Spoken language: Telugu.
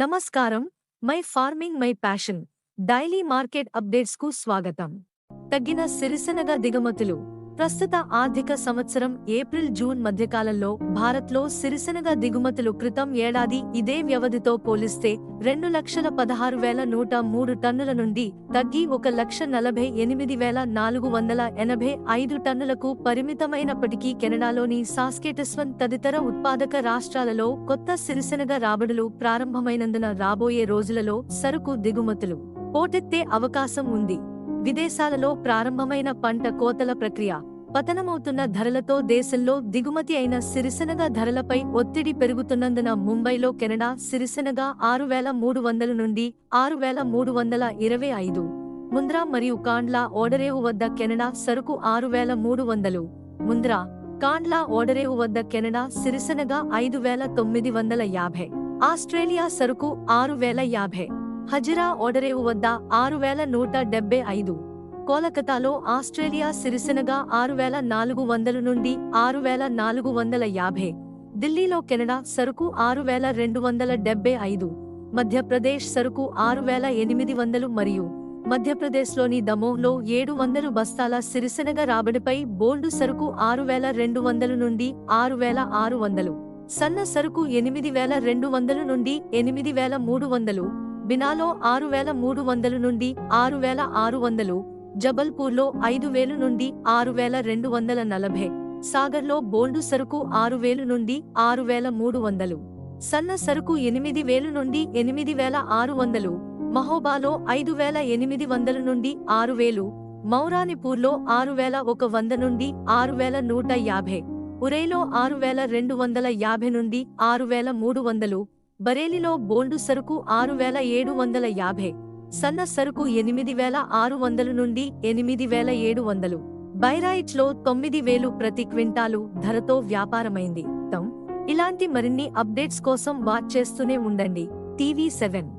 నమస్కారం. My farming my passion. Daily market అప్డేట్స్కు స్వాగతం. తగ్గిన సిరిసెనగ దిగుమతులు. ప్రస్తుత ఆర్థిక సంవత్సరం ఏప్రిల్ జూన్ మధ్యకాలంలో భారత్లో సిరిసెనగ దిగుమతులు క్రితం ఏడాది ఇదే వ్యవధితో పోలిస్తే రెండు లక్షల పదహారు వేల నూట మూడు టన్నుల నుండి తగ్గి ఒక లక్ష నలభై ఎనిమిది వేల నాలుగు వందల ఎనభై ఐదు టన్నులకు పరిమితమైనప్పటికీ కెనడాలోని సాస్కేటస్వన్ తదితర ఉత్పాదక రాష్ట్రాలలో కొత్త సిరిసెనగ రాబడులు ప్రారంభమైనందున రాబోయే రోజులలో సరుకు దిగుమతులు పోటెత్తే అవకాశం ఉంది. విదేశాలలో ప్రారంభమైన పంట కోతల ప్రక్రియ. పతనమవుతున్న ధరలతో దేశంలో దిగుమతి అయిన సిరిసెనగ ధరలపై ఒత్తిడి పెరుగుతున్నందున ముంబైలో కెనడా సిరిసెనగ ఆరు వేల మూడు వందల నుండి ఆరు వేల మూడు వందల ఇరవై ఐదు. ముంద్రా మరియు కాండ్లా ఓడరేవు వద్ద కెనడా సరుకు ఆరు వేల మూడు వందలు. ముంద్రా కాండ్లా ఓడరేవు వద్ద కెనడా సిరిసెనగ ఐదు వేల తొమ్మిది వందల యాభై. ఆస్ట్రేలియా సరుకు ఆరు వేల యాభై. హజిరా ఓడరేవు వద్ద ఆరు వేల నూట డెబ్బై ఐదు. కోలకతాలో ఆస్ట్రేలియా సిరిసెనగా ఆరు వేల నాలుగు వందల నుండి ఆరు వేల నాలుగు వందల యాభై. ఢిల్లీలో కెనడా సరుకు ఆరు వేల రెండు వందల డెబ్బై ఐదు. మధ్యప్రదేశ్ సరుకు ఆరు వేల ఎనిమిది వందలు మరియు మధ్యప్రదేశ్లోని దమోహ్లో ఏడు వందలు బస్తాల సిరిసెనగ రాబడిపై బోల్డు సరుకు ఆరు వేల రెండు వందలు నుండి ఆరు వేల ఆరు వందలు. సన్న సరుకు ఎనిమిది వేల రెండు వందలు నుండి ఎనిమిది వేల మూడు వందలు. బినాలో ఆరు వేల మూడు వందలు నుండి ఆరు వేల ఆరు వందలు జబల్పూర్లో ఐదు వేలు నుండి ఆరు వేల రెండు వందల నలభై సాగర్లో బోల్డు సరుకు ఆరు వేలు నుండి ఆరు వేల మూడు వందలు సన్న సరుకు ఎనిమిది వేలు నుండి ఎనిమిది వేల ఆరు వందలు మహోబాలో ఐదు వేల ఎనిమిది వందల నుండి ఆరు వేలు మౌరానిపూర్లో ఆరు వేల ఒక వంద నుండి ఆరు వేల నూట యాభై ఉరైలో ఆరు వేల రెండు వందల యాభై నుండి ఆరు వేల మూడు వందలు బరేలిలో బోల్డు సరుకు ఆరు వేల ఏడు వందల యాభై సన్న సరుకు ఎనిమిది వేల ఆరు వందలు నుండి ఎనిమిది వేల ఏడు వందలు. బైరాయిట్లో తొమ్మిది వేలు ప్రతి క్వింటాలు ధరతో వ్యాపారమైంది. తమ్ ఇలాంటి మరిన్ని అప్డేట్స్ కోసం వాచ్ చేస్తూనే ఉండండి. TV seven.